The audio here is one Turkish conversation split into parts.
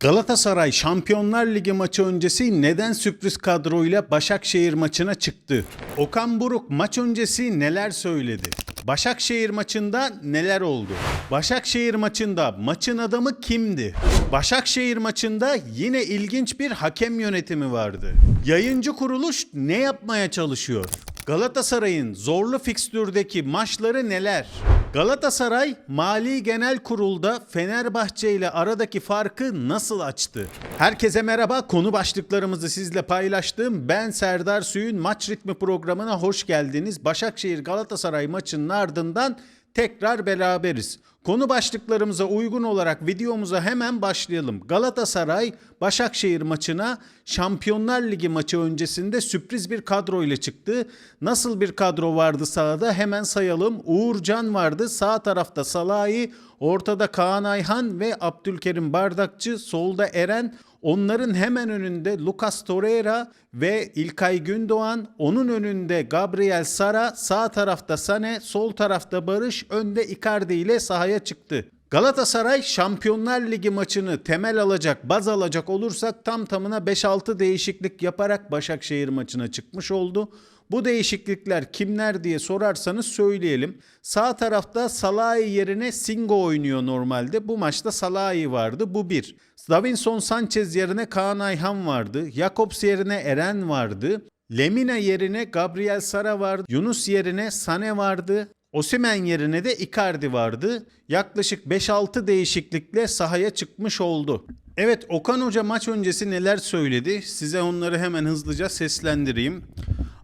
Galatasaray Şampiyonlar Ligi maçı öncesi neden sürpriz kadroyla Başakşehir maçına çıktı? Okan Buruk maç öncesi neler söyledi? Başakşehir maçında neler oldu? Başakşehir maçında maçın adamı kimdi? Başakşehir maçında yine ilginç bir hakem yönetimi vardı. Yayıncı kuruluş ne yapmaya çalışıyor? Galatasaray'ın zorlu fikstürdeki maçları neler? Galatasaray Mali Genel Kurul'da Fenerbahçe ile aradaki farkı nasıl açtı? Herkese merhaba. Konu başlıklarımızı sizle paylaştım. Ben Serdar Süyün Maç Ritmi programına hoş geldiniz. Başakşehir Galatasaray maçının ardından tekrar beraberiz. Konu başlıklarımıza uygun olarak videomuza hemen başlayalım. Galatasaray Başakşehir maçına Şampiyonlar Ligi maçı öncesinde sürpriz bir kadro ile çıktı. Nasıl bir kadro vardı sahada hemen sayalım. Uğurcan vardı. Sağ tarafta Salahi, ortada Kaan Ayhan ve Abdülkerim Bardakçı, solda Eren, Onların hemen önünde Lucas Torreira ve İlkay Gündoğan, onun önünde Gabriel Sara, sağ tarafta Sane, sol tarafta Barış, önde Icardi ile sahaya çıktı. Galatasaray Şampiyonlar Ligi maçını temel alacak, baz alacak olursak tam tamına 5-6 değişiklik yaparak Başakşehir maçına çıkmış oldu. Bu değişiklikler kimler diye sorarsanız söyleyelim. Sağ tarafta Salahi yerine Singo oynuyor normalde. Bu maçta Salahi vardı. Bu bir. Davinson Sanchez yerine Kaan Ayhan vardı. Jakobs yerine Eren vardı. Lemina yerine Gabriel Sara vardı. Yunus yerine Sane vardı. Osimen yerine de Icardi vardı. Yaklaşık 5-6 değişiklikle sahaya çıkmış oldu. Evet Okan Hoca maç öncesi neler söyledi? Size onları hemen hızlıca seslendireyim.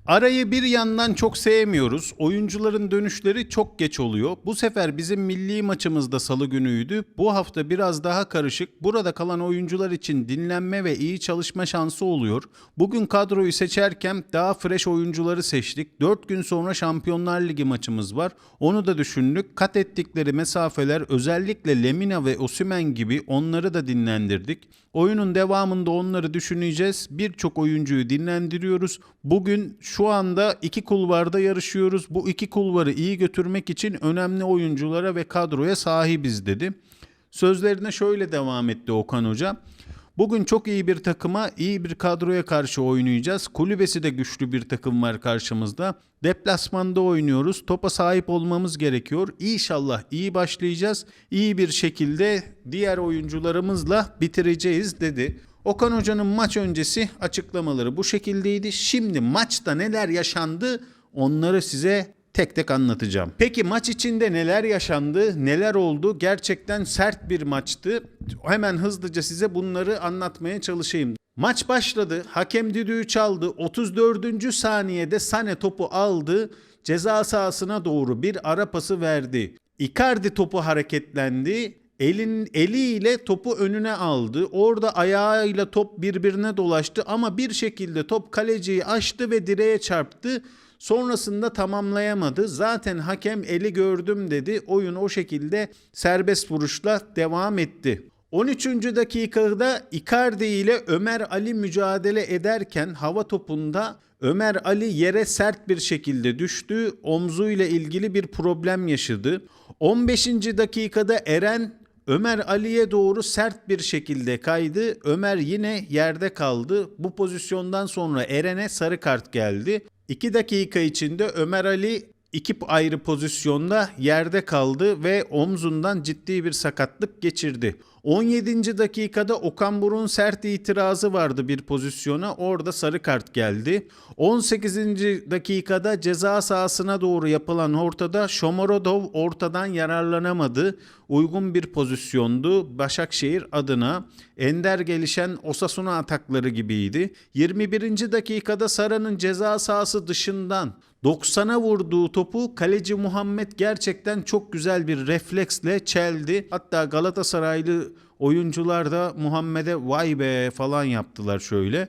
Arayı bir yandan çok sevmiyoruz. Oyuncuların dönüşleri çok geç oluyor. Bu sefer bizim milli maçımızda salı günüydü. Bu hafta biraz daha karışık. Burada kalan oyuncular için dinlenme ve iyi çalışma şansı oluyor. Bugün kadroyu seçerken daha fresh oyuncuları seçtik. 4 gün sonra Şampiyonlar Ligi maçımız var. Onu da düşündük. Kat ettikleri mesafeler özellikle Lemina ve Osimen gibi onları da dinlendirdik. Oyunun devamında onları düşüneceğiz. Birçok oyuncuyu dinlendiriyoruz. Bugün anda iki kulvarda yarışıyoruz. Bu iki kulvarı iyi götürmek için önemli oyunculara ve kadroya sahibiz dedi. Sözlerine şöyle devam etti Okan Hoca. Bugün çok iyi bir takıma, iyi bir kadroya karşı oynayacağız. Kulübesi de güçlü bir takım var karşımızda. Deplasmanda oynuyoruz. Topa sahip olmamız gerekiyor. İnşallah iyi başlayacağız. İyi bir şekilde diğer oyuncularımızla bitireceğiz dedi. Okan Hoca'nın maç öncesi açıklamaları bu şekildeydi. Şimdi maçta neler yaşandı onları size tek tek anlatacağım. Peki maç içinde neler yaşandı, neler oldu? Gerçekten sert bir maçtı. Hemen hızlıca size bunları anlatmaya çalışayım. Maç başladı. Hakem düdüğü çaldı. 34. saniyede Sane topu aldı. Ceza sahasına doğru bir ara pası verdi. Icardi topu hareketlendi. Elin eliyle topu önüne aldı. Orada ayağıyla top birbirine dolaştı ama bir şekilde top kaleciyi aştı ve direğe çarptı. Sonrasında tamamlayamadı. Zaten hakem eli gördüm dedi. Oyun o şekilde serbest vuruşla devam etti. 13. dakikada Icardi ile Ömer Ali mücadele ederken hava topunda Ömer Ali yere sert bir şekilde düştü. Omzuyla ilgili bir problem yaşadı. 15. dakikada Eren Ömer Ali'ye doğru sert bir şekilde kaydı. Ömer yine yerde kaldı. Bu pozisyondan sonra Eren'e sarı kart geldi. 2 dakika içinde Ömer Ali iki ayrı pozisyonda yerde kaldı ve omzundan ciddi bir sakatlık geçirdi. 17. dakikada Okan Buruk'un sert itirazı vardı bir pozisyona. Orada sarı kart geldi. 18. dakikada ceza sahasına doğru yapılan ortada Shomorodov ortadan yararlanamadı. Uygun bir pozisyondu Başakşehir adına. Ender gelişen Osasuna atakları gibiydi. 21. dakikada Sara'nın ceza sahası dışından 90'a vurduğu topu kaleci Muhammed gerçekten çok güzel bir refleksle çeldi. Hatta Galatasaraylı oyuncular da Muhammed'e vay be falan yaptılar şöyle.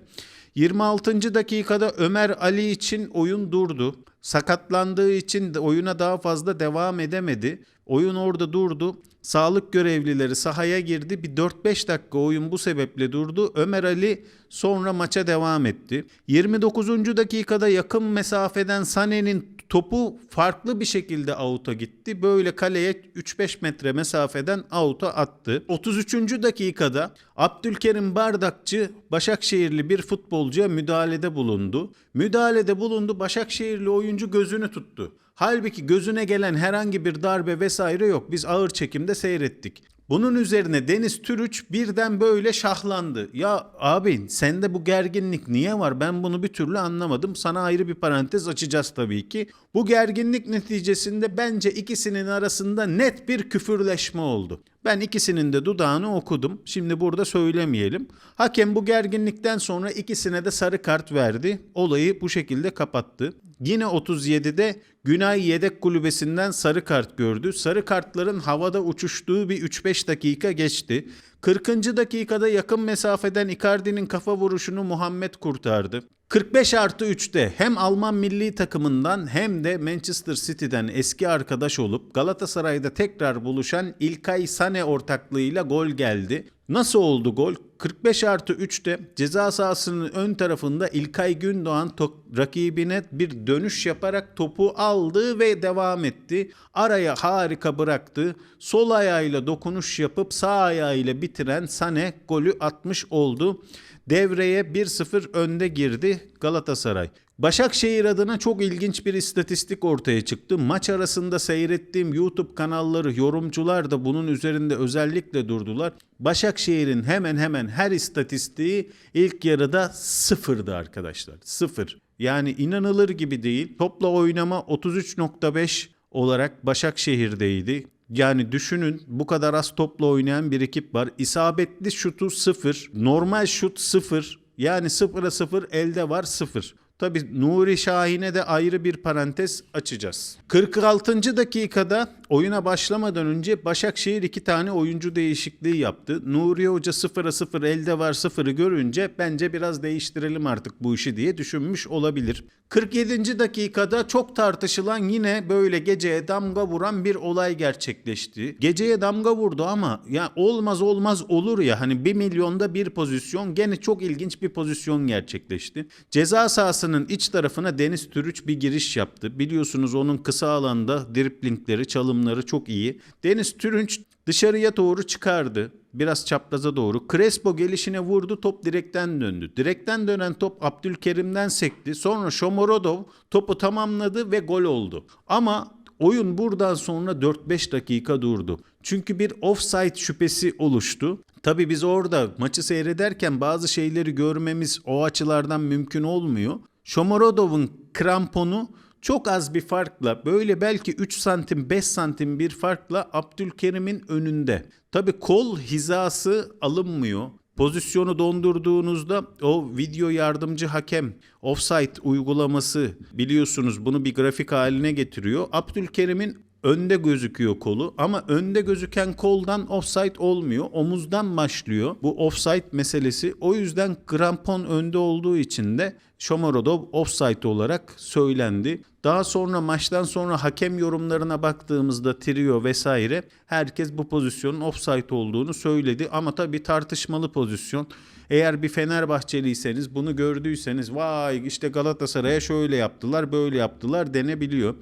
26. dakikada Ömer Ali için oyun durdu. Sakatlandığı için oyuna daha fazla devam edemedi Oyun orada durdu. Sağlık görevlileri sahaya girdi. Bir 4-5 dakika oyun bu sebeple durdu. Ömer Ali sonra maça devam etti. 29. dakikada yakın mesafeden Sané'nin topu farklı bir şekilde avuta gitti. Böyle kaleye 3-5 metre mesafeden avuta attı. 33. dakikada Abdülkerim Bardakçı Başakşehirli bir futbolcuya müdahalede bulundu. Müdahalede bulundu. Başakşehirli oyuncu gözünü tuttu. Halbuki gözüne gelen herhangi bir darbe vesaire yok. Biz ağır çekimde seyrettik. Bunun üzerine Deniz Türüç birden böyle şahlandı. Ya abi sende bu gerginlik niye var? Ben bunu bir türlü anlamadım. Sana ayrı bir parantez açacağız tabii ki. Bu gerginlik neticesinde bence ikisinin arasında net bir küfürleşme oldu. Ben ikisinin de dudağını okudum. Şimdi burada söylemeyelim. Hakem bu gerginlikten sonra ikisine de sarı kart verdi. Olayı bu şekilde kapattı. Yine 37'de Günay yedek kulübesinden sarı kart gördü. Sarı kartların havada uçuştuğu bir 3-5 dakika geçti. 40. dakikada yakın mesafeden Icardi'nin kafa vuruşunu Muhammed kurtardı. 45 artı 3'te hem Alman milli takımından hem de Manchester City'den eski arkadaş olup Galatasaray'da tekrar buluşan İlkay Sane ortaklığıyla gol geldi. Nasıl oldu gol? 45 artı 3'te ceza sahasının ön tarafında İlkay Gündoğan rakibine bir dönüş yaparak topu aldı ve devam etti. Araya harika bıraktı. Sol ayağıyla dokunuş yapıp sağ ayağıyla bitiren Sane golü atmış oldu. Devreye 1-0 önde girdi Galatasaray. Başakşehir adına çok ilginç bir istatistik ortaya çıktı. Maç arasında seyrettiğim YouTube kanalları, yorumcular da bunun üzerinde özellikle durdular. Başakşehir'in hemen hemen her istatistiği ilk yarıda sıfırdı arkadaşlar. Sıfır. Yani inanılır gibi değil. Topla oynama 33.5 olarak Başakşehir'deydi. Yani düşünün bu kadar az topla oynayan bir ekip var. İsabetli şutu 0, normal şut 0. Yani 0'a 0 elde var 0. Tabi Nuri Şahin'e de ayrı bir parantez açacağız. 46. dakikada oyuna başlamadan önce Başakşehir iki tane oyuncu değişikliği yaptı. Nuri Hoca 0'a 0 elde var 0'ı görünce bence biraz değiştirelim artık bu işi diye düşünmüş olabilir. 47. dakikada çok tartışılan yine böyle geceye damga vuran bir olay gerçekleşti. Geceye damga vurdu ama ya olmaz olmaz olur ya hani 1 milyonda bir pozisyon gene çok ilginç bir pozisyon gerçekleşti. Ceza sahasının iç tarafına Deniz Türüç bir giriş yaptı. Biliyorsunuz onun kısa alanda driplingleri, çalımları çok iyi. Deniz Türüç dışarıya doğru çıkardı. Biraz çapraza doğru. Crespo gelişine vurdu. Top direkten döndü. Direkten dönen top Abdülkerim'den sekti. Sonra Shomorodov topu tamamladı ve gol oldu. Ama oyun buradan sonra 4-5 dakika durdu. Çünkü bir offside şüphesi oluştu. Tabii biz orada maçı seyrederken bazı şeyleri görmemiz o açılardan mümkün olmuyor. Shomorodov'un kramponu çok az bir farkla böyle belki 3 santim 5 santim bir farkla Abdülkerim'in önünde. Tabi kol hizası alınmıyor. Pozisyonu dondurduğunuzda o video yardımcı hakem offside uygulaması biliyorsunuz bunu bir grafik haline getiriyor. Abdülkerim'in önde gözüküyor kolu ama önde gözüken koldan offside olmuyor. Omuzdan başlıyor bu offside meselesi. O yüzden krampon önde olduğu için de Shomorodov offside olarak söylendi. Daha sonra maçtan sonra hakem yorumlarına baktığımızda trio vesaire herkes bu pozisyonun offside olduğunu söyledi ama tabii tartışmalı pozisyon. Eğer bir Fenerbahçeliyseniz bunu gördüyseniz vay işte Galatasaray'a şöyle yaptılar böyle yaptılar denebiliyor.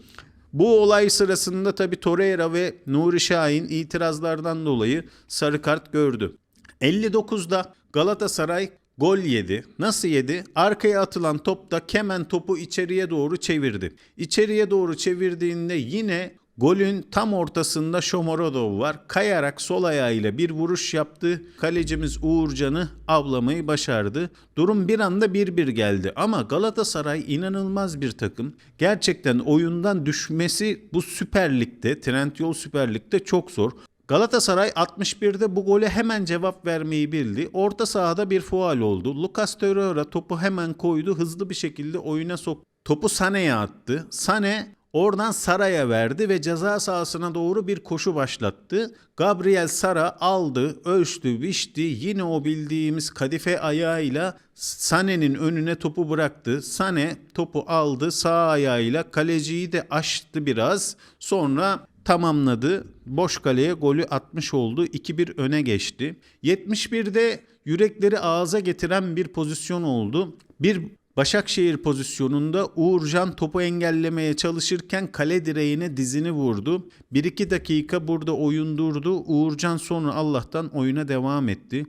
Bu olay sırasında tabii Torreira ve Nuri Şahin itirazlardan dolayı sarı kart gördü. 59'da Galatasaray gol yedi. Nasıl yedi? Arkaya atılan topta Kemen topu içeriye doğru çevirdi. İçeriye doğru çevirdiğinde yine Golün tam ortasında Shomorodov var. Kayarak sol ayağıyla bir vuruş yaptı. Kalecimiz Uğurcan'ı avlamayı başardı. Durum bir anda 1-1 geldi. Ama Galatasaray inanılmaz bir takım. Gerçekten oyundan düşmesi bu Süper Lig'de, Trendyol Süper Lig'de çok zor. Galatasaray 61'de bu gole hemen cevap vermeyi bildi. Orta sahada bir faul oldu. Lucas Torreira topu hemen koydu. Hızlı bir şekilde oyuna soktu. Topu Sane'ye attı. Sane Oradan Sara'ya verdi ve ceza sahasına doğru bir koşu başlattı. Gabriel Sara aldı, ölçtü, biçti. Yine o bildiğimiz kadife ayağıyla Sane'nin önüne topu bıraktı. Sane topu aldı sağ ayağıyla kaleciyi de aştı biraz. Sonra tamamladı. Boş kaleye golü atmış oldu. 2-1 öne geçti. 71'de yürekleri ağza getiren bir pozisyon oldu. Bir Başakşehir pozisyonunda Uğurcan topu engellemeye çalışırken kale direğine dizini vurdu. 1-2 dakika burada oyun durdu. Uğurcan sonra Allah'tan oyuna devam etti.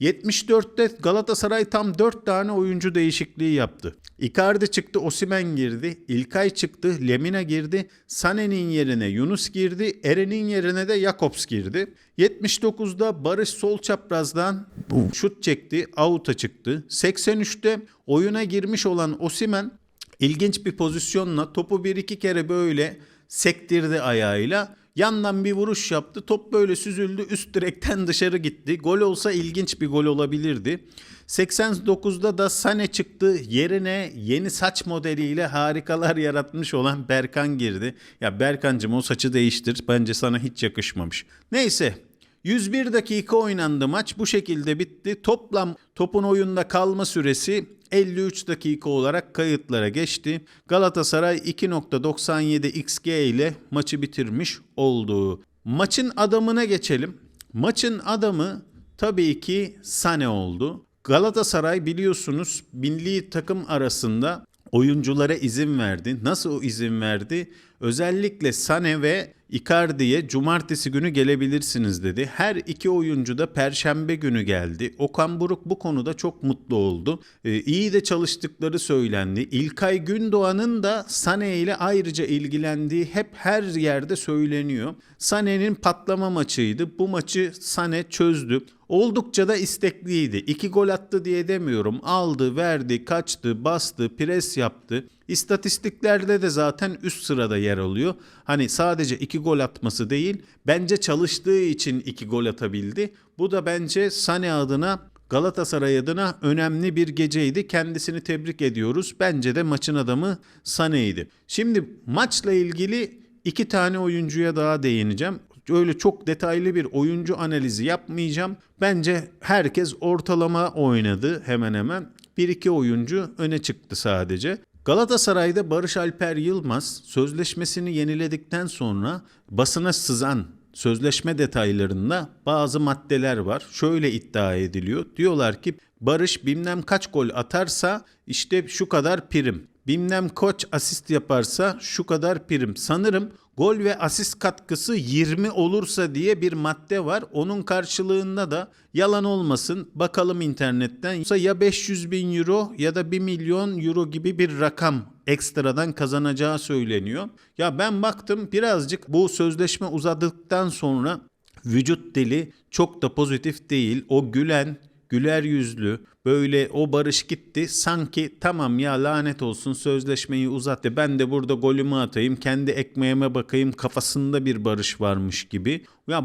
74'te Galatasaray tam 4 tane oyuncu değişikliği yaptı. Icardi çıktı, Osimen girdi, İlkay çıktı, Lemina girdi, Sane'nin yerine Yunus girdi, Eren'in yerine de Jakobs girdi. 79'da Barış sol çaprazdan şut çekti, out'a çıktı. 83'te oyuna girmiş olan Osimen ilginç bir pozisyonla topu bir iki kere böyle sektirdi ayağıyla. Yandan bir vuruş yaptı. Top böyle süzüldü. Üst direkten dışarı gitti. Gol olsa ilginç bir gol olabilirdi. 89'da da Sane çıktı. Yerine yeni saç modeliyle harikalar yaratmış olan Berkan girdi. Ya Berkancığım o saçı değiştir. Bence sana hiç yakışmamış. Neyse 101 dakika oynandı maç. Bu şekilde bitti. Toplam topun oyunda kalma süresi 53 dakika olarak kayıtlara geçti. Galatasaray 2.97 XG ile maçı bitirmiş oldu. Maçın adamına geçelim. Maçın adamı tabii ki Sane oldu. Galatasaray biliyorsunuz milli takım arasında oyunculara izin verdi. Nasıl o izin verdi? Özellikle Sane ve Icardi'ye cumartesi günü gelebilirsiniz dedi. Her iki oyuncu da perşembe günü geldi. Okan Buruk bu konuda çok mutlu oldu. Ee, iyi de çalıştıkları söylendi. İlkay Gündoğan'ın da Sane ile ayrıca ilgilendiği hep her yerde söyleniyor. Sane'nin patlama maçıydı. Bu maçı Sane çözdü. Oldukça da istekliydi. İki gol attı diye demiyorum. Aldı, verdi, kaçtı, bastı, pres yaptı. İstatistiklerde de zaten üst sırada yer alıyor. Hani sadece iki gol atması değil, bence çalıştığı için iki gol atabildi. Bu da bence Sane adına Galatasaray adına önemli bir geceydi. Kendisini tebrik ediyoruz. Bence de maçın adamı Sane'ydi. Şimdi maçla ilgili iki tane oyuncuya daha değineceğim. Öyle çok detaylı bir oyuncu analizi yapmayacağım. Bence herkes ortalama oynadı hemen hemen. Bir iki oyuncu öne çıktı sadece. Galatasaray'da Barış Alper Yılmaz sözleşmesini yeniledikten sonra basına sızan sözleşme detaylarında bazı maddeler var. Şöyle iddia ediliyor. Diyorlar ki Barış bilmem kaç gol atarsa işte şu kadar prim. Bilmem koç asist yaparsa şu kadar prim. Sanırım gol ve asist katkısı 20 olursa diye bir madde var. Onun karşılığında da yalan olmasın bakalım internetten ya 500 bin euro ya da 1 milyon euro gibi bir rakam ekstradan kazanacağı söyleniyor. Ya ben baktım birazcık bu sözleşme uzadıktan sonra vücut dili çok da pozitif değil. O gülen güler yüzlü böyle o barış gitti sanki tamam ya lanet olsun sözleşmeyi uzattı ben de burada golümü atayım kendi ekmeğime bakayım kafasında bir barış varmış gibi. Ya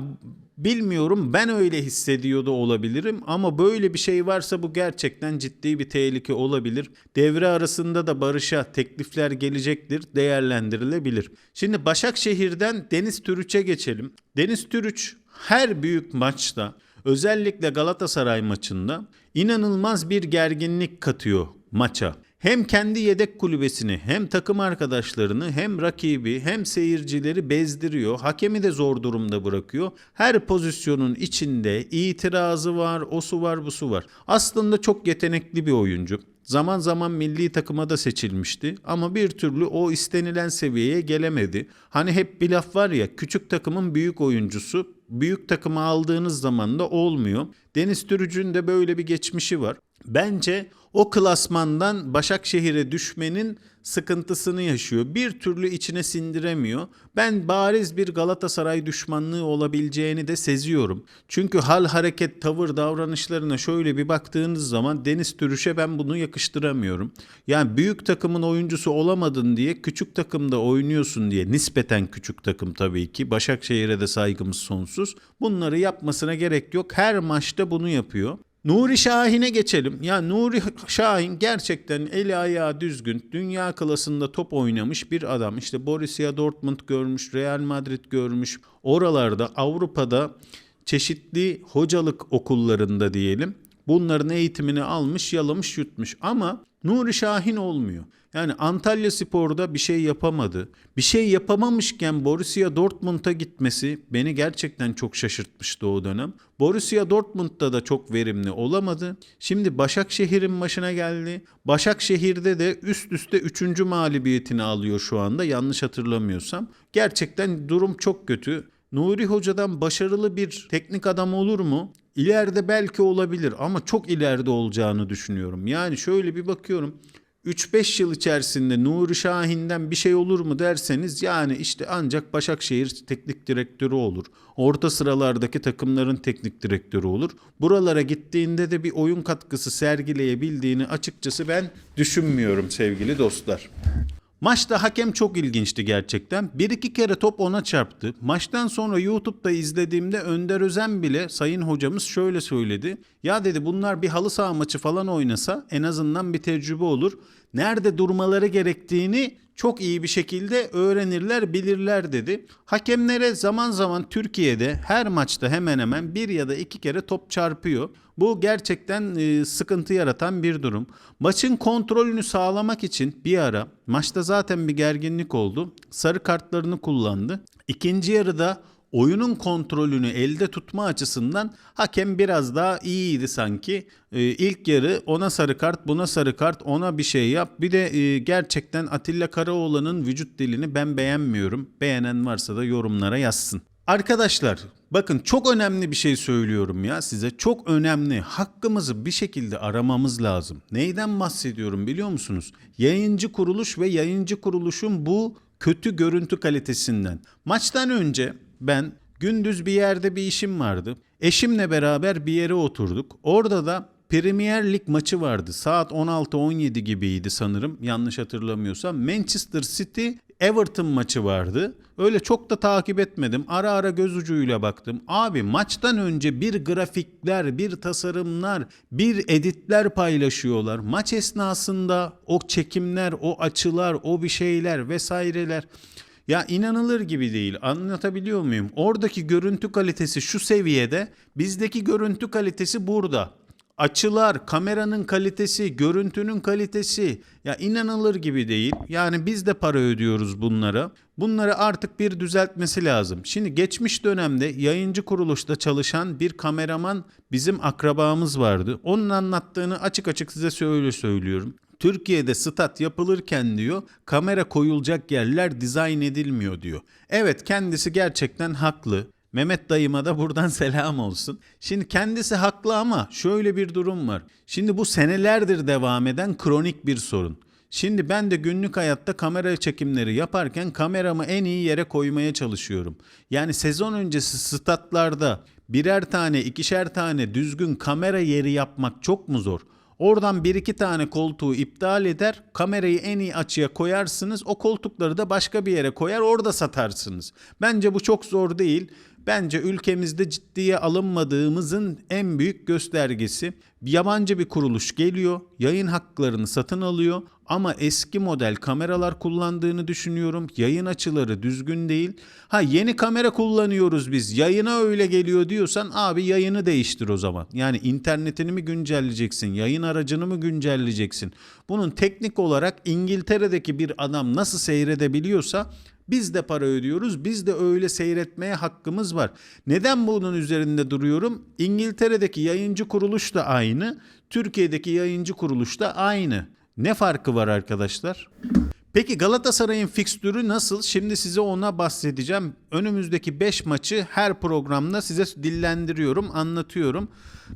bilmiyorum ben öyle hissediyordu olabilirim ama böyle bir şey varsa bu gerçekten ciddi bir tehlike olabilir. Devre arasında da barışa teklifler gelecektir değerlendirilebilir. Şimdi Başakşehir'den Deniz Türüç'e geçelim. Deniz Türüç her büyük maçta özellikle Galatasaray maçında inanılmaz bir gerginlik katıyor maça. Hem kendi yedek kulübesini hem takım arkadaşlarını hem rakibi hem seyircileri bezdiriyor. Hakemi de zor durumda bırakıyor. Her pozisyonun içinde itirazı var, osu var, busu var. Aslında çok yetenekli bir oyuncu. Zaman zaman milli takıma da seçilmişti ama bir türlü o istenilen seviyeye gelemedi. Hani hep bir laf var ya küçük takımın büyük oyuncusu büyük takımı aldığınız zaman da olmuyor. Deniz Türücü'nün de böyle bir geçmişi var. Bence o klasmandan Başakşehir'e düşmenin sıkıntısını yaşıyor. Bir türlü içine sindiremiyor. Ben bariz bir Galatasaray düşmanlığı olabileceğini de seziyorum. Çünkü hal hareket tavır davranışlarına şöyle bir baktığınız zaman Deniz Türüş'e ben bunu yakıştıramıyorum. Yani büyük takımın oyuncusu olamadın diye küçük takımda oynuyorsun diye nispeten küçük takım tabii ki. Başakşehir'e de saygımız sonsuz. Bunları yapmasına gerek yok. Her maçta bunu yapıyor. Nuri Şahin'e geçelim. Ya Nuri Şahin gerçekten eli ayağı düzgün, dünya klasında top oynamış bir adam. İşte Borussia Dortmund görmüş, Real Madrid görmüş. Oralarda Avrupa'da çeşitli hocalık okullarında diyelim. Bunların eğitimini almış, yalamış, yutmuş. Ama Nuri Şahin olmuyor. Yani Antalya Spor'da bir şey yapamadı. Bir şey yapamamışken Borussia Dortmund'a gitmesi beni gerçekten çok şaşırtmıştı o dönem. Borussia Dortmund'da da çok verimli olamadı. Şimdi Başakşehir'in başına geldi. Başakşehir'de de üst üste 3. mağlubiyetini alıyor şu anda yanlış hatırlamıyorsam. Gerçekten durum çok kötü. Nuri Hoca'dan başarılı bir teknik adam olur mu? İleride belki olabilir ama çok ileride olacağını düşünüyorum. Yani şöyle bir bakıyorum. 3-5 yıl içerisinde Nuri Şahin'den bir şey olur mu derseniz yani işte ancak Başakşehir teknik direktörü olur. Orta sıralardaki takımların teknik direktörü olur. Buralara gittiğinde de bir oyun katkısı sergileyebildiğini açıkçası ben düşünmüyorum sevgili dostlar. Maçta hakem çok ilginçti gerçekten. Bir iki kere top ona çarptı. Maçtan sonra YouTube'da izlediğimde Önder Özen bile sayın hocamız şöyle söyledi. Ya dedi bunlar bir halı saha maçı falan oynasa en azından bir tecrübe olur. Nerede durmaları gerektiğini çok iyi bir şekilde öğrenirler, bilirler dedi. Hakemlere zaman zaman Türkiye'de her maçta hemen hemen bir ya da iki kere top çarpıyor. Bu gerçekten e, sıkıntı yaratan bir durum. Maçın kontrolünü sağlamak için bir ara maçta zaten bir gerginlik oldu. Sarı kartlarını kullandı. İkinci yarıda oyunun kontrolünü elde tutma açısından hakem biraz daha iyiydi sanki. Ee, ilk yarı ona sarı kart, buna sarı kart, ona bir şey yap. Bir de e, gerçekten Atilla Karaoğlan'ın vücut dilini ben beğenmiyorum. Beğenen varsa da yorumlara yazsın. Arkadaşlar bakın çok önemli bir şey söylüyorum ya size. Çok önemli. Hakkımızı bir şekilde aramamız lazım. Neyden bahsediyorum biliyor musunuz? Yayıncı kuruluş ve yayıncı kuruluşun bu kötü görüntü kalitesinden. Maçtan önce ben gündüz bir yerde bir işim vardı. Eşimle beraber bir yere oturduk. Orada da Premier Lig maçı vardı. Saat 16-17 gibiydi sanırım. Yanlış hatırlamıyorsam. Manchester City Everton maçı vardı. Öyle çok da takip etmedim. Ara ara göz ucuyla baktım. Abi maçtan önce bir grafikler, bir tasarımlar, bir editler paylaşıyorlar. Maç esnasında o çekimler, o açılar, o bir şeyler vesaireler. Ya inanılır gibi değil. Anlatabiliyor muyum? Oradaki görüntü kalitesi şu seviyede, bizdeki görüntü kalitesi burada. Açılar, kameranın kalitesi, görüntünün kalitesi ya inanılır gibi değil. Yani biz de para ödüyoruz bunlara. Bunları artık bir düzeltmesi lazım. Şimdi geçmiş dönemde yayıncı kuruluşta çalışan bir kameraman bizim akrabamız vardı. Onun anlattığını açık açık size söyle söylüyorum. Türkiye'de stat yapılırken diyor kamera koyulacak yerler dizayn edilmiyor diyor. Evet kendisi gerçekten haklı. Mehmet dayıma da buradan selam olsun. Şimdi kendisi haklı ama şöyle bir durum var. Şimdi bu senelerdir devam eden kronik bir sorun. Şimdi ben de günlük hayatta kamera çekimleri yaparken kameramı en iyi yere koymaya çalışıyorum. Yani sezon öncesi statlarda birer tane, ikişer tane düzgün kamera yeri yapmak çok mu zor? Oradan bir iki tane koltuğu iptal eder, kamerayı en iyi açıya koyarsınız, o koltukları da başka bir yere koyar, orada satarsınız. Bence bu çok zor değil. Bence ülkemizde ciddiye alınmadığımızın en büyük göstergesi. Yabancı bir kuruluş geliyor, yayın haklarını satın alıyor ama eski model kameralar kullandığını düşünüyorum. Yayın açıları düzgün değil. Ha yeni kamera kullanıyoruz biz. Yayına öyle geliyor diyorsan abi yayını değiştir o zaman. Yani internetini mi güncelleyeceksin? Yayın aracını mı güncelleyeceksin? Bunun teknik olarak İngiltere'deki bir adam nasıl seyredebiliyorsa biz de para ödüyoruz. Biz de öyle seyretmeye hakkımız var. Neden bunun üzerinde duruyorum? İngiltere'deki yayıncı kuruluş da aynı. Türkiye'deki yayıncı kuruluş da aynı. Ne farkı var arkadaşlar? Peki Galatasaray'ın fikstürü nasıl? Şimdi size ona bahsedeceğim. Önümüzdeki 5 maçı her programda size dillendiriyorum, anlatıyorum.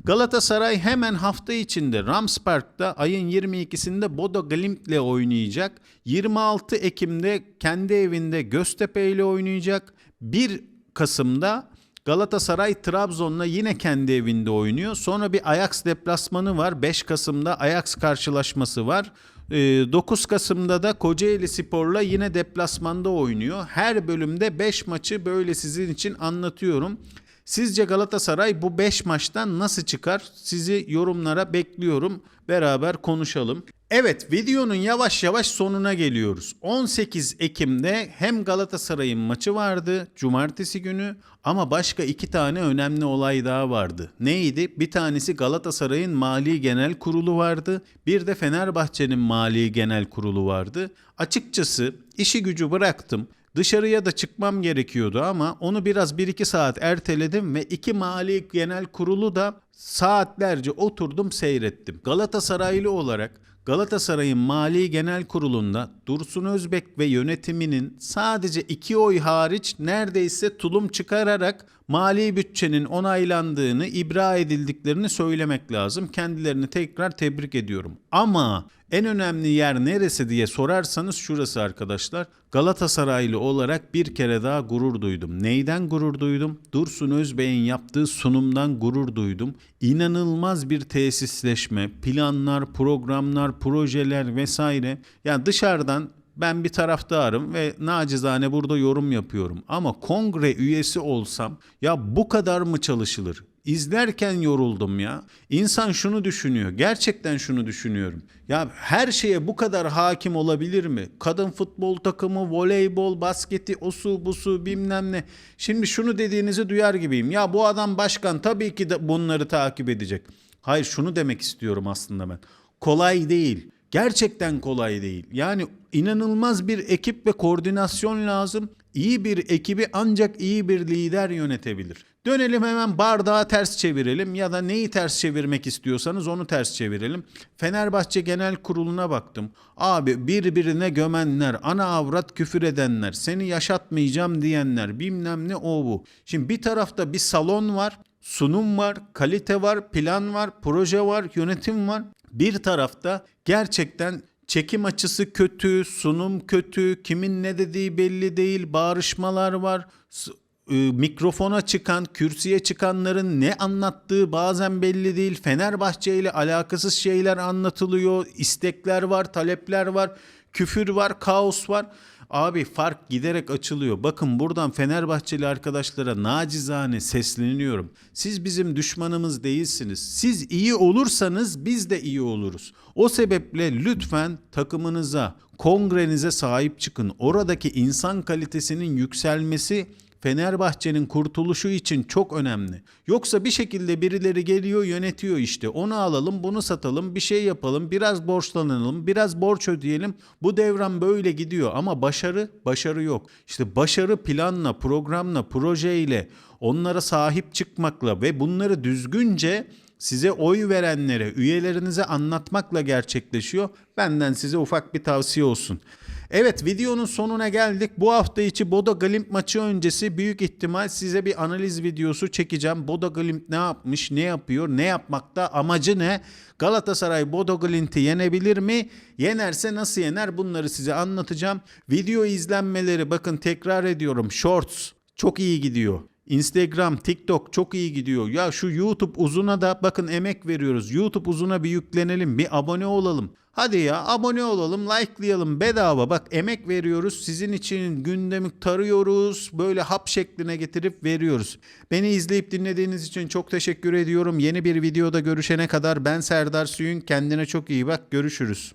Galatasaray hemen hafta içinde Rams Park'ta ayın 22'sinde Bodo Glimt'le oynayacak. 26 Ekim'de kendi evinde Göztepe ile oynayacak. 1 Kasım'da Galatasaray Trabzon'la yine kendi evinde oynuyor. Sonra bir Ajax deplasmanı var. 5 Kasım'da Ajax karşılaşması var. 9 Kasım'da da Kocaeli Spor'la yine deplasmanda oynuyor. Her bölümde 5 maçı böyle sizin için anlatıyorum. Sizce Galatasaray bu 5 maçtan nasıl çıkar? Sizi yorumlara bekliyorum. Beraber konuşalım. Evet videonun yavaş yavaş sonuna geliyoruz. 18 Ekim'de hem Galatasaray'ın maçı vardı cumartesi günü ama başka iki tane önemli olay daha vardı. Neydi? Bir tanesi Galatasaray'ın Mali Genel Kurulu vardı. Bir de Fenerbahçe'nin Mali Genel Kurulu vardı. Açıkçası işi gücü bıraktım. Dışarıya da çıkmam gerekiyordu ama onu biraz 1-2 saat erteledim ve iki mali genel kurulu da saatlerce oturdum seyrettim. Galatasaraylı olarak Galatasaray'ın Mali Genel Kurulu'nda Dursun Özbek ve yönetiminin sadece iki oy hariç neredeyse tulum çıkararak mali bütçenin onaylandığını, ibra edildiklerini söylemek lazım. Kendilerini tekrar tebrik ediyorum. Ama en önemli yer neresi diye sorarsanız şurası arkadaşlar. Galatasaraylı olarak bir kere daha gurur duydum. Neyden gurur duydum? Dursun Özbey'in yaptığı sunumdan gurur duydum. İnanılmaz bir tesisleşme, planlar, programlar, projeler vesaire. Yani dışarıdan ben bir taraftarım ve nacizane burada yorum yapıyorum. Ama kongre üyesi olsam ya bu kadar mı çalışılır? İzlerken yoruldum ya. İnsan şunu düşünüyor. Gerçekten şunu düşünüyorum. Ya her şeye bu kadar hakim olabilir mi? Kadın futbol takımı, voleybol, basketi, osu busu bilmem ne. Şimdi şunu dediğinizi duyar gibiyim. Ya bu adam başkan tabii ki de bunları takip edecek. Hayır şunu demek istiyorum aslında ben. Kolay değil. Gerçekten kolay değil. Yani inanılmaz bir ekip ve koordinasyon lazım. İyi bir ekibi ancak iyi bir lider yönetebilir. Dönelim hemen bardağı ters çevirelim ya da neyi ters çevirmek istiyorsanız onu ters çevirelim. Fenerbahçe Genel Kurulu'na baktım. Abi birbirine gömenler, ana avrat küfür edenler, seni yaşatmayacağım diyenler, bilmem ne o bu. Şimdi bir tarafta bir salon var, sunum var, kalite var, plan var, proje var, yönetim var. Bir tarafta gerçekten çekim açısı kötü, sunum kötü, kimin ne dediği belli değil, bağırışmalar var. E, mikrofona çıkan, kürsüye çıkanların ne anlattığı bazen belli değil. Fenerbahçe ile alakasız şeyler anlatılıyor, istekler var, talepler var, küfür var, kaos var. Abi fark giderek açılıyor. Bakın buradan Fenerbahçeli arkadaşlara nacizane sesleniyorum. Siz bizim düşmanımız değilsiniz. Siz iyi olursanız biz de iyi oluruz. O sebeple lütfen takımınıza, kongrenize sahip çıkın. Oradaki insan kalitesinin yükselmesi Fenerbahçe'nin kurtuluşu için çok önemli. Yoksa bir şekilde birileri geliyor yönetiyor işte. Onu alalım, bunu satalım, bir şey yapalım, biraz borçlanalım, biraz borç ödeyelim. Bu devran böyle gidiyor ama başarı, başarı yok. İşte başarı planla, programla, projeyle, onlara sahip çıkmakla ve bunları düzgünce size oy verenlere, üyelerinize anlatmakla gerçekleşiyor. Benden size ufak bir tavsiye olsun. Evet videonun sonuna geldik. Bu hafta içi Bodo Glimt maçı öncesi büyük ihtimal size bir analiz videosu çekeceğim. Bodo Glimt ne yapmış, ne yapıyor, ne yapmakta, amacı ne? Galatasaray Bodo Glimt'i yenebilir mi? Yenerse nasıl yener? Bunları size anlatacağım. Video izlenmeleri bakın tekrar ediyorum. Shorts çok iyi gidiyor. Instagram, TikTok çok iyi gidiyor. Ya şu YouTube uzuna da bakın emek veriyoruz. YouTube uzuna bir yüklenelim, bir abone olalım. Hadi ya abone olalım, likelayalım bedava. Bak emek veriyoruz. Sizin için gündemi tarıyoruz. Böyle hap şekline getirip veriyoruz. Beni izleyip dinlediğiniz için çok teşekkür ediyorum. Yeni bir videoda görüşene kadar ben Serdar Suyun. Kendine çok iyi bak. Görüşürüz.